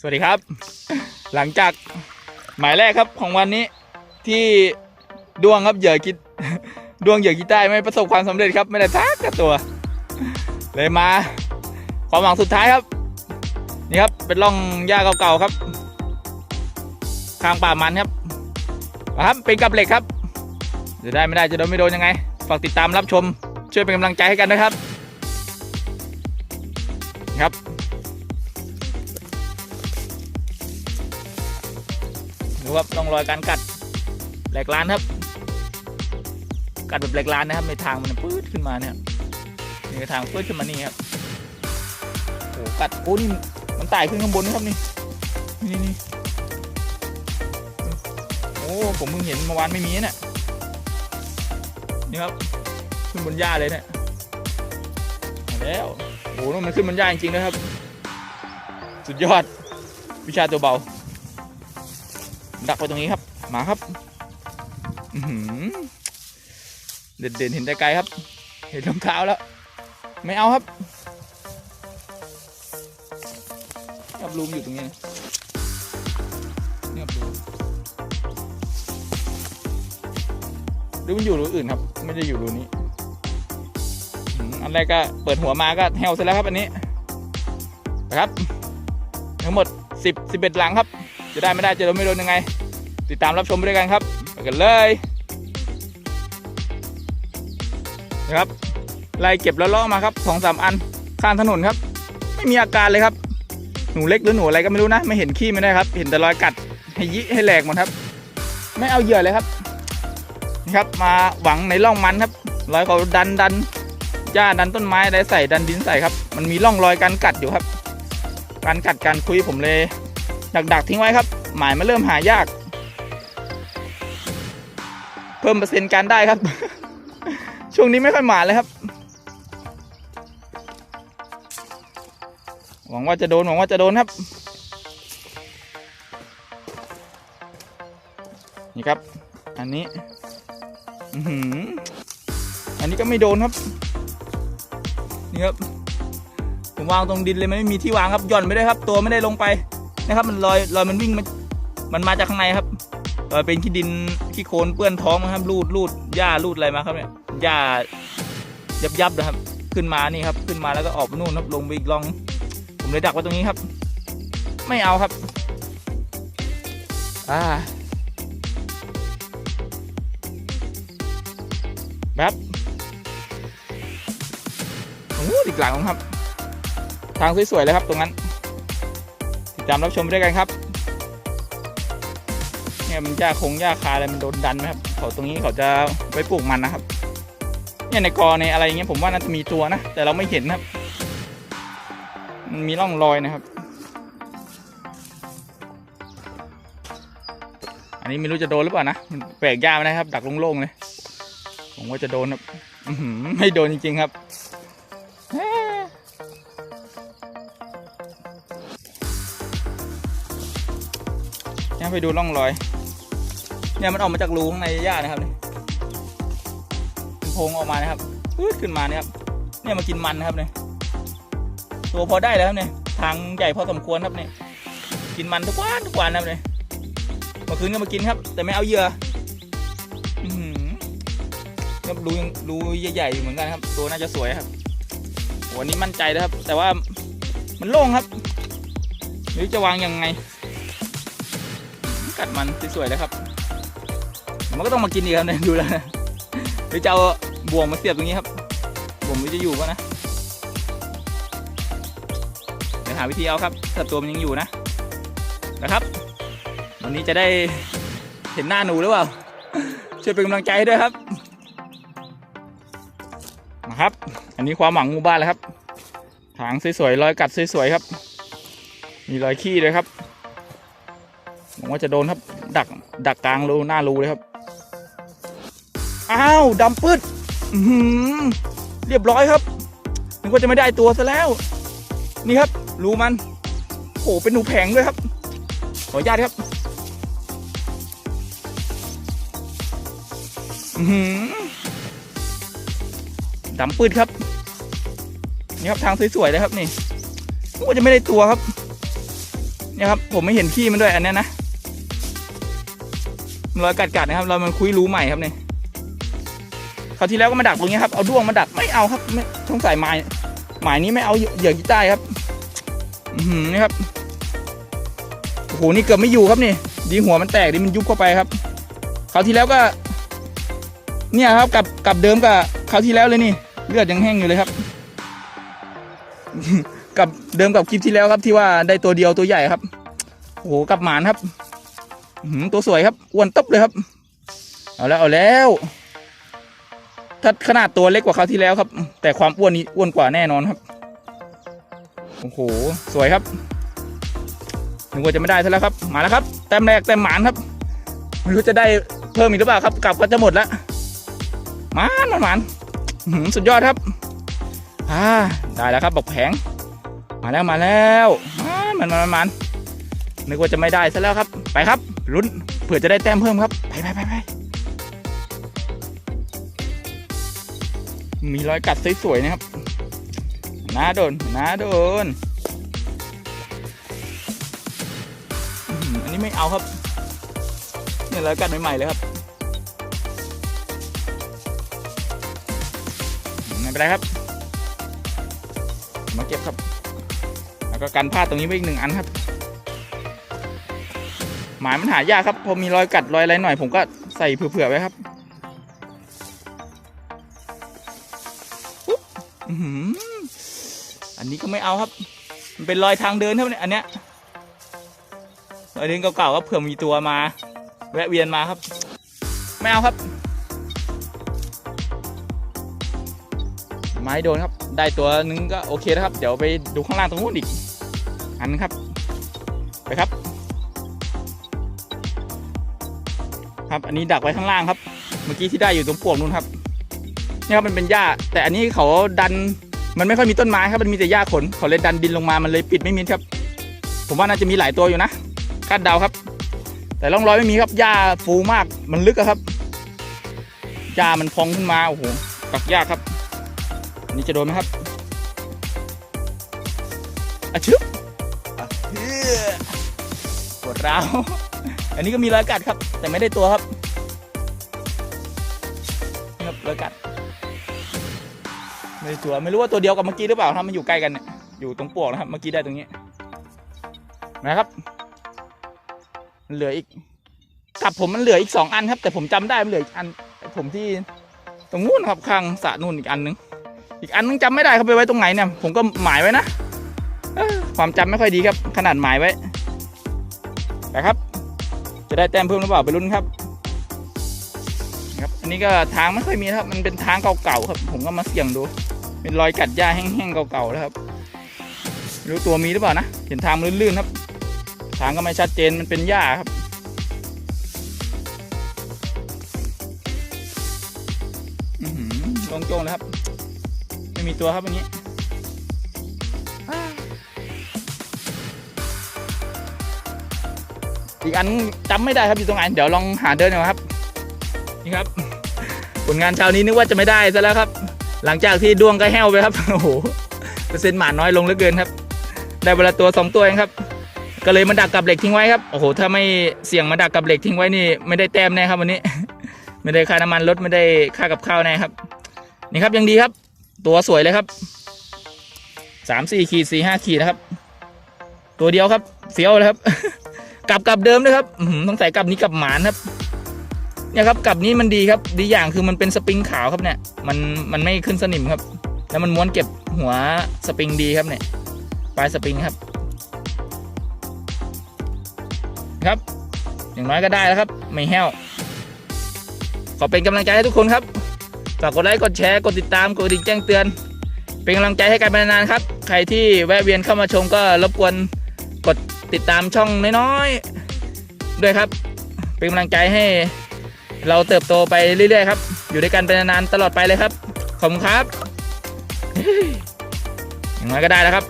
สวัสดีครับ หลังจากหมายแรกครับของวันนี้ที่ดวงครับเหยื่อกิดดวงเหยื่อกีใต้ไม่ประสบความสำเร็จครับ ไม่ได้ทักกับตัว เลยมา ความหวังสุดท้ายครับ นี่ครับเป็นร่องหญ้าเก่าๆครับข้างป่ามันครับครับเป็นกับเหล็กครับจะได้ไม่ได้จะโดนไม่โดนยังไงฝากติดตามรับชม ช่วยเป็นกำลังใจให้กันนะครับ ดูครับร่องรอยการกัดแหลกลานครับ กัดแบบแหลกลานนะครับ ในทางมันปื๊ดขึ้นมาเนี่ยนี่ทางปื๊ดขึ้นมานี่ครับโอ้กัดโอ้นี่มันไต่ขึ้นข้างบนนะครับนี่นี่นี่โอ้ผมเพิ่งเห็นเมื่อวานไม่มีเนี่ยนี่ครับขึ้นบนหญ้าเลยเนี่ยแล้วโอ้นู่นมันขึ้นบนหญ้าจริงๆนะครับ สุดยอดวิชาตัวเบา ดักไปตรงนี้ครับ มาครับเด่นเด่นเห็นแต่ไกลครับ เห็นรองเท้าแล้ว ไม่เอาครับครับรูมอยู่ตรงนี้นี่ครับรูหรือมันอยู่รูอื่นครับ ไม่ได้อยู่รูนี้อันแรกก็เปิดหัวมาก็แฮวเสร็จแล้วครับอันนี้นะครับ ทั้งหมด 10 11 หลังครับ จะได้ไม่ได้จะโดนไม่โดนยังไง ติดตามรับชมไปด้วยกันครับไปกันเลยนะครับไล่เก็บแล้วล่อมาครับสองสามอันข้างถนนครับ ไม่มีอาการเลยครับ หนูเล็กหรือหนูอะไรก็ไม่รู้นะ ไม่เห็นขี้ไม่ได้ครับ เห็นแต่รอยกัดให้ยิให้แหลกหมดครับ ไม่เอาเหยื่อเลยครับนี่ครับ มาหวังในร่องมันครับรอยเขาดันดันหญ้าดันต้นไม้อะไรใส่ดันดินใส่ครับ มันมีร่องรอยการกัดอยู่ครับ การกัดการคุยผมเลย ดักดักๆทิ้งไว้ครับ หมายมันเริ่มหายาก เพิ่มเปอร์เซ็นต์การได้ครับ ช่วงนี้ไม่ค่อยหมาเลยครับ หวังว่าจะโดนหวังว่าจะโดนครับ นี่ครับ อันนี้อือหืออันนี้ก็ไม่โดนครับ นี่ครับ ผมวางตรงดินเลยมันไม่มีที่วางครับหย่อนไม่ได้ครับ ตัวไม่ได้ลงไปนะครับ มันลอยลอยมันวิ่งมามันมาจากข้างในครับลอยเป็นขี้ดินขี้โคลนเปื้อนท้องนะครับรูดรูดหญ้ารูดอะไรมาครับเนี่ยหญ้ายับยับนะครับ ขึ้นมานี่ครับ ขึ้นมาแล้วก็ออกนู่นครับลงไปอีกลอง ผมเลยดักไว้ตรงนี้ครับ ไม่เอาครับ อ่าแบบโอ้โหอีกหลังครับ ทางสวยๆเลยครับตรงนั้น ติดตามรับชมไปด้วยกันครับเนี่ยมันหญ้าคงหญ้าคาอะไรมันโดนดันไหมครับเขาตรงนี้เขาจะไว้ปลูกมันนะครับเนี่ยในกอในอะไรอย่างเงี้ยผมว่าน่าจะมีตัวนะแต่เราไม่เห็นนะครับ มันมีร่องรอยนะครับ อันนี้ไม่รู้จะโดนหรือเปล่านะมันแปลกหญ้าไนะครับ ดักโล่งๆเลย ผมว่าจะโดนครับไม่โดนจริงๆครับ ไปดูร่องรอย เนี่ยมันออกมาจากรูข้างในหญ้านะครับเนี่ยโพงออกมานะครับปื๊ดขึ้นมาเนี่ยครับ เนี่ยมากินมันนะครับเนี่ย ตัวพอได้แล้วครับเนี่ยทางใหญ่พอสมควรครับเนี่ยกินมันทุกวันทุกวันนะครับเนี่ยเมื่อคืนก็มากินครับ แต่ไม่เอาเหยื่ออือหือครับรูยังรูใหญ่ๆอยู่เหมือนกันครับ ตัวน่าจะสวยครับโหอันนี้มั่นใจนะครับ แต่ว่ามันโล่งครับหรือจะวางยังไง กัดมันสวยๆเลยครับ มันก็ต้องมากินอีกครับเนี่ยดูแล้วนะหรือจะเอาบ่วงมาเสียบตรงนี้ครับบ่วงมันจะอยู่ปะนะเดี๋ยวหาวิธีเอาครับถ้าตัวมันยังอยู่นะนะครับ วันนี้จะได้เห็นหน้าหนูหรือเปล่าช่วยเป็นกำลังใจให้ด้วยครับนะครับ อันนี้ความหวังหมู่บ้านแล้วครับ ถางสวยๆรอยกัดสวยๆครับ มีรอยขี้ด้วยครับ ผมว่าจะโดนครับดักดักกลางรูหน้ารูเลยครับ อ้าวดำปืดเรียบร้อยครับนึกว่าจะไม่ได้ตัวซะแล้ว นี่ครับ รูมันโอ้เป็นหนูแผงด้วยครับ ขออนุญาตครับดำปืดครับนี่ครับทางสวยๆเลยครับนี่นึกว่าจะไม่ได้ตัวครับนี่ครับ ผมไม่เห็นขี้มันด้วยอันนี้นะ รอยกัดกัดๆนะครับเรามันคุยรู้ใหม่ครับเนี่ยคราวที่แล้วก็มาดักตรงนี้ครับเอาด้วงมาดักไม่เอาครับไม่ต้องใส่ไม้หมายนี้ไม่เอาเหยื่อกีต้าครับอือหือนี่ครับโอ้โหนี่เกือบไม่อยู่ครับนี่ดีหัวมันแตกดีมันยุบเข้าไปครับคราวที่แล้วก็ เนี่ยครับกับกับเดิมกับคราวที่แล้วเลยนี่ เลือดยังแห้งอยู่เลยครับ กับเดิมกับคลิปที่แล้วครับที่ว่าได้ตัวเดียวตัวใหญ่ครับโอ้โหกับหมานครับ ตัวสวยครับอ้วนตบเลยครับ เอาแล้วเอาแล้ว ถ้าขนาดตัวเล็กกว่าคราวที่แล้วครับ แต่ความอ้วนนี้อ้วนกว่าแน่นอนครับโอ้โหสวยครับนึกว่าจะไม่ได้ซะแล้วครับมาแล้วครับแต้มแรกแต้มหมานครับไม่รู้จะได้เพิ่มอีกหรือเปล่าครับกลับก็จะหมดแล้วหมานหมานหมานสุดยอดครับอ่าได้แล้วครับบอกแผง มาแล้วมาแล้วมันมันมันมันนึกว่าจะไม่ได้ซะแล้วครับ ไปครับ ลุ้นเผื่อจะได้แต้มเพิ่มครับ ไปไปไปไปมีรอยกัดสวยๆนะครับน้าโดนน้าโดน อันนี้ไม่เอาครับ เนี่ยรอยกัดใหม่ๆเลยครับไม่เป็นไรครับ มาเก็บครับ แล้วก็กันพลาดตรงนี้ไว้อีกหนึ่งอันครับ หมายมันหายากครับ พอมีรอยกัดรอยอะไรหน่อย ผมก็ใส่เผื่อๆไว้ครับอันนี้ก็ไม่เอาครับ มันเป็นรอยทางเดินครับเนี่ยอันเนี้ยรอยเดินเก่าๆครับเผื่อมีตัวมา แวะเวียนมาครับ ไม่เอาครับ ไม้โดนครับ ได้ตัวนึงก็โอเคแล้วครับ เดี๋ยวไปดูข้างล่างตรงนู้นอีก อันนึงครับ ไปครับ ครับ อันนี้ดักไว้ข้างล่างครับ เมื่อกี้ที่ได้อยู่ตรงปวกนู้นครับเนี่ยครับมันเป็นหญ้า แต่อันนี้เขาดันมันไม่ค่อยมีต้นไม้ครับมันมีแต่หญ้าขนเขาเลยดันดินลงมามันเลยปิดไม่มิดครับ ผมว่าน่าจะมีหลายตัวอยู่นะคาดเดาครับ แต่ร่องรอยไม่มีครับหญ้าฟูมากมันลึกอะครับหญ้ามันพองขึ้นมาโอ้โหกักยากครับอันนี้จะโดนไหมครับอะชึบอะเฮ้ยปวดร้าว อันนี้ก็มีรอยกัดครับ แต่ไม่ได้ตัวครับนี่ครับรอยกัดไม่ได้ตัวไม่รู้ว่าตัวเดียวกับเมื่อกี้หรือเปล่าถ้ามันอยู่ใกล้กันเนี่ยอยู่ตรงปลวกนะครับ เมื่อกี้ได้ตรงนี้นะครับมันเหลืออีกกับผมมันเหลืออีกสองอันครับ แต่ผมจำได้มันเหลืออีกอันผมที่ตรงนู้นครับข้างสระนู่นอีกอันนึงอีกอันนึงจำไม่ได้ครับไปไว้ตรงไหนเนี่ยผมก็หมายไว้นะความจำไม่ค่อยดีครับ ขนาดหมายไว้นะครับ จะได้แต้มเพิ่มหรือเปล่าไปลุ้นครับครับ อันนี้ก็ทางไม่ค่อยมีครับ มันเป็นทางเก่าๆครับ ผมก็มาเสี่ยงดู เป็นรอยกัดหญ้าแห้งๆเก่าๆแล้วครับรู้ตัวมีหรือเปล่านะเห็นทางลื่นๆครับ ทางก็ไม่ชัดเจนมันเป็นหญ้าครับอือหือลงโจงเลยครับ ไม่มีตัวครับอันนี้ อีกอันจำไม่ได้ครับอยู่ตรงไหนเดี๋ยวลองหาเดินหน่อยครับนี่ครับ ผลงานเช้านี้นึกว่าจะไม่ได้ซะแล้วครับ หลังจากที่ดวงก็แห้วไปครับโอ้โหเปอร์เซ็นต์หมาน้อยลงเหลือเกินครับ ได้เวลาตัวสองตัวเองครับ ก็เลยมาดักกับเหล็กทิ้งไว้ครับโอ้โหถ้าไม่เสี่ยงมาดักกับเหล็กทิ้งไว้นี่ไม่ได้แต้มแน่ครับวันนี้ ไม่ได้ค่าน้ำมันรถไม่ได้ค่ากับข้าวแน่ครับ นี่ครับยังดีครับ ตัวสวยเลยครับสามสี่ขีดสี่ห้าขีดนะครับ ตัวเดียวครับเฟี้ยวเลยครับ กลับกลับเดิมด้วยครับต้องใส่กลับนี้กลับหมานครับ เนี่ยครับกลับนี้มันดีครับ ดีอย่างคือมันเป็นสปริงขาวครับเนี่ย มันมันไม่ขึ้นสนิมครับ แล้วมันม้วนเก็บหัวสปริงดีครับเนี่ย ปลายสปริงครับ ครับ อย่างน้อยก็ได้แล้วครับ ไม่แห้ว ขอเป็นกำลังใจให้ทุกคนครับ ฝากกดไลค์ กดแชร์ กดติดตาม กดกระดิ่งแจ้งเตือน เป็นกำลังใจให้กันไปนานๆครับ ใครที่แวะเวียนเข้ามาชมก็รบกวนกด ติดตามช่องน้อยๆ ด้วยครับ เป็นกำลังใจให้เราเติบโตไปเรื่อยๆครับ อยู่ด้วยกันเป็นนานตลอดไปเลยครับ ขอบคุณครับอย่างไรก็ได้แล้วครับ